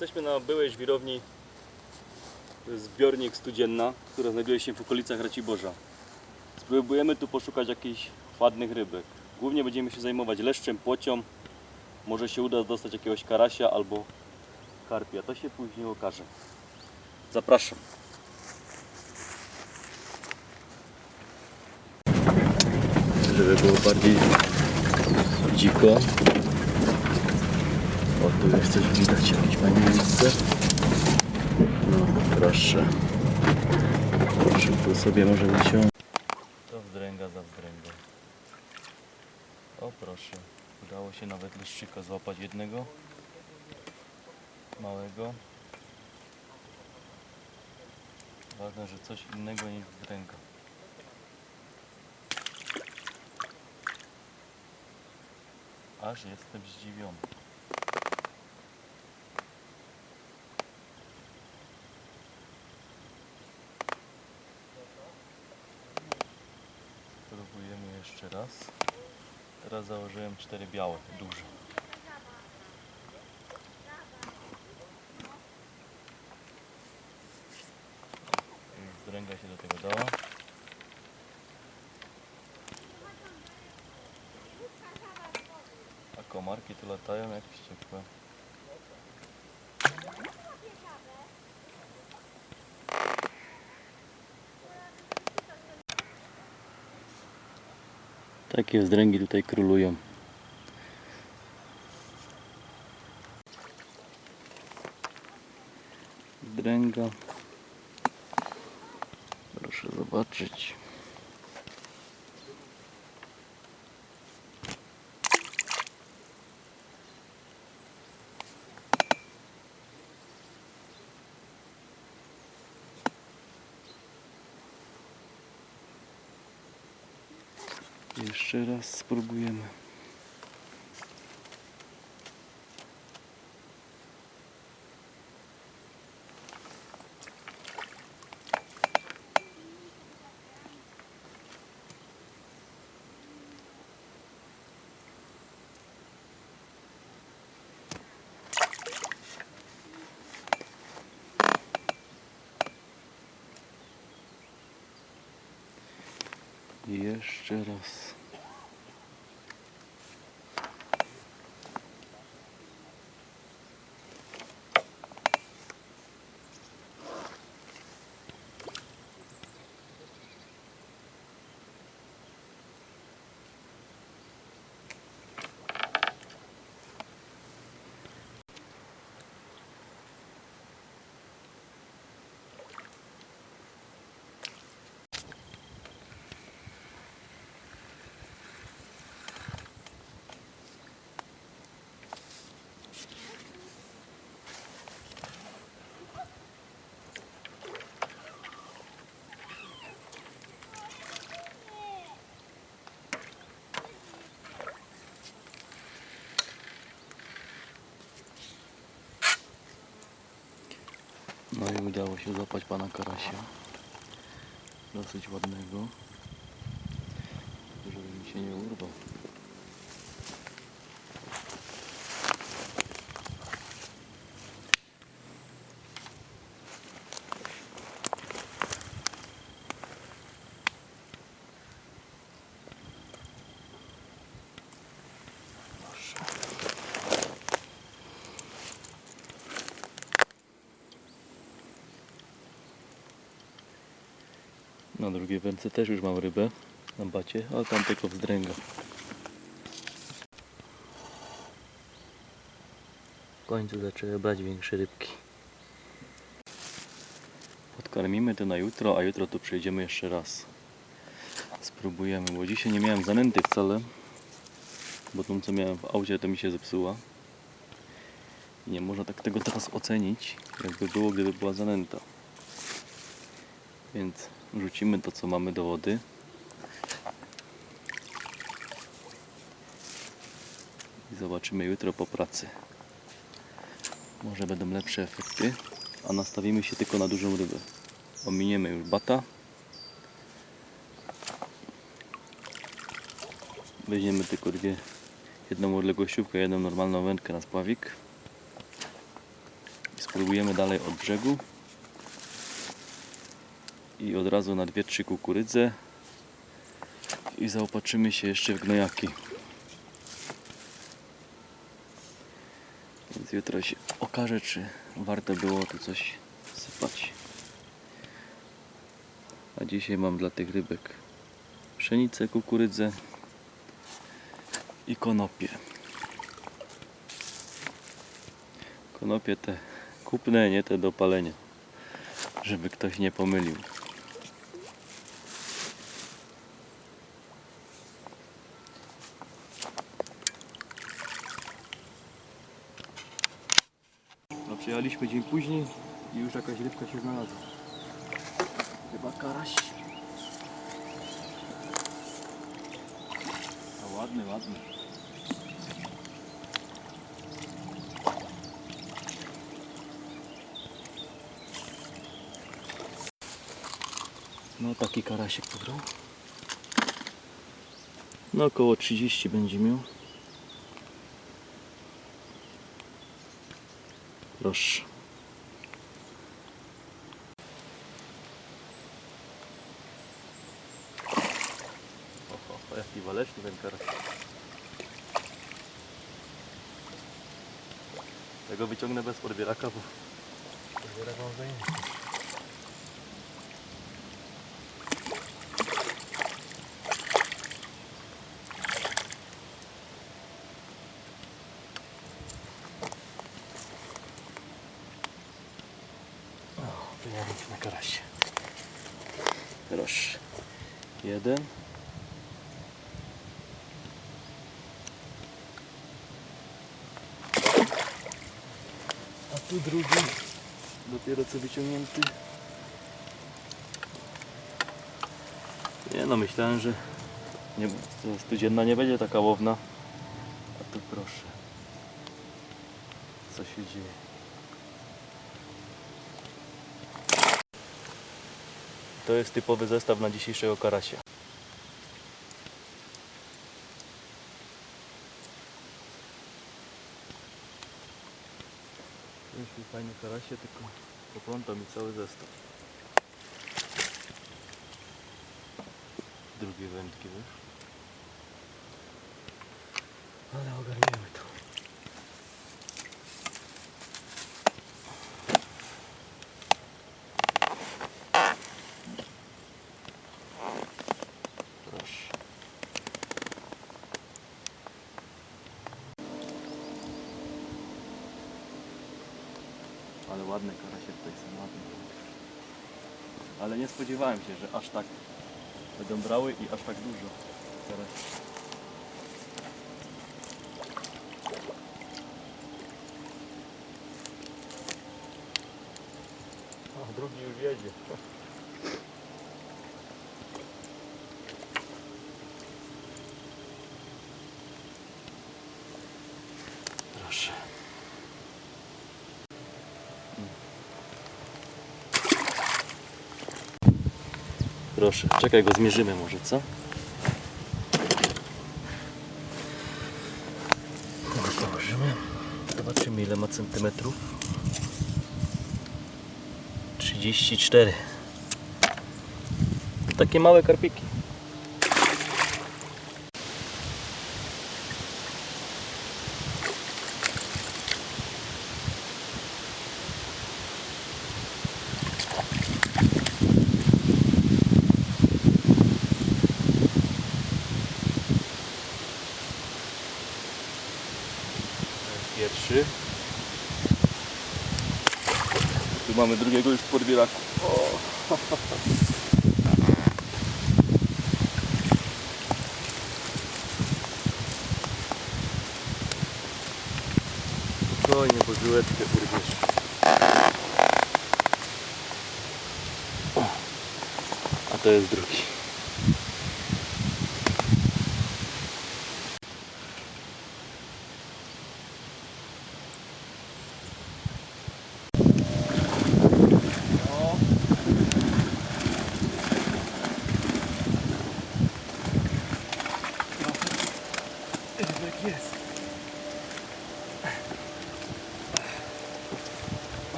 Jesteśmy na byłej żwirowni zbiornik Studzienna, która znajduje się w okolicach Raciborza. Spróbujemy tu poszukać jakichś ładnych rybek. Głównie będziemy się zajmować leszczem, płocią. Może się uda dostać jakiegoś karasia albo karpia. To się później okaże. Zapraszam. Żeby było bardziej dziko. O, tu jest coś widać, jakieś fajne miejsce. No, proszę. Proszę, tu sobie możemy się... To wzdręga za wzdręgą. O, proszę. Udało się nawet leszczyka złapać jednego. Małego. Ważne, że coś innego niż wzdręga. Aż jestem zdziwiony. Spróbujemy jeszcze raz. Teraz założyłem cztery białe, duże. Zdręga się do tego dała. A komarki tu latają jak wściekłe. Takie wzdręgi tutaj królują. Wzdręga. Proszę zobaczyć. Jeszcze raz spróbujemy. Jeszcze raz. No i udało się złapać pana karasia. Dosyć ładnego. Żeby mi się nie urwał. Na drugiej wędce też już mam rybę na bacie, ale tam tylko wzdręga. W końcu zaczęły brać większe rybki. Podkarmimy to na jutro, a jutro tu przyjdziemy jeszcze raz. Spróbujemy, bo dzisiaj nie miałem zanęty wcale, bo tą co miałem w aucie to mi się zepsuła. I nie można tak tego teraz ocenić, jakby było gdyby była zanęta. Więc rzucimy to, co mamy do wody. I zobaczymy jutro po pracy. Może będą lepsze efekty. A nastawimy się tylko na dużą rybę. Ominiemy już bata. Weźmiemy tylko dwie, jedną odległościówkę, jedną normalną wędkę na spławik. Spróbujemy dalej od brzegu. I od razu na dwie, trzy kukurydze. I zaopatrzymy się jeszcze w gnojaki. Więc jutro się okaże, czy warto było tu coś sypać. A dzisiaj mam dla tych rybek pszenicę, kukurydzę i konopie. Konopie te kupne, nie te do palenia. Żeby ktoś nie pomylił. No przyjechaliśmy dzień później i już jakaś rybka się znalazła. Chyba karaś. A ładny, ładny. No taki karasiek pobrał. No około 30 będzie miał. Proszę. Oho, jaki waleczny ten karaś. Tego wyciągnę bez podbieraka, bo podbierak mam zajęty. Wyjęliśmy karasie. Proszę. Jeden. A tu drugi. Dopiero co wyciągnięty. Nie no, myślałem, że nie, nie będzie taka łowna. A tu proszę. Co się dzieje? To jest typowy zestaw na dzisiejszego karasia. Jeśli fajne karasie, tylko popląta mi cały zestaw. Drugie wędki już. Ale ogarniemy Ale ładne karasie tutaj są ładne. Ale nie spodziewałem się, że aż tak będą brały i aż tak dużo karasi. A drugi już jedzie. Proszę, czekaj go zmierzymy może, co? Zobaczymy ile ma centymetrów. 34. Takie małe karpiki. Pierwszy. Tu mamy drugiego już podbieraku. O. Spokojnie, bo żyłeczkę urwiesz. A to jest drugi. Rybek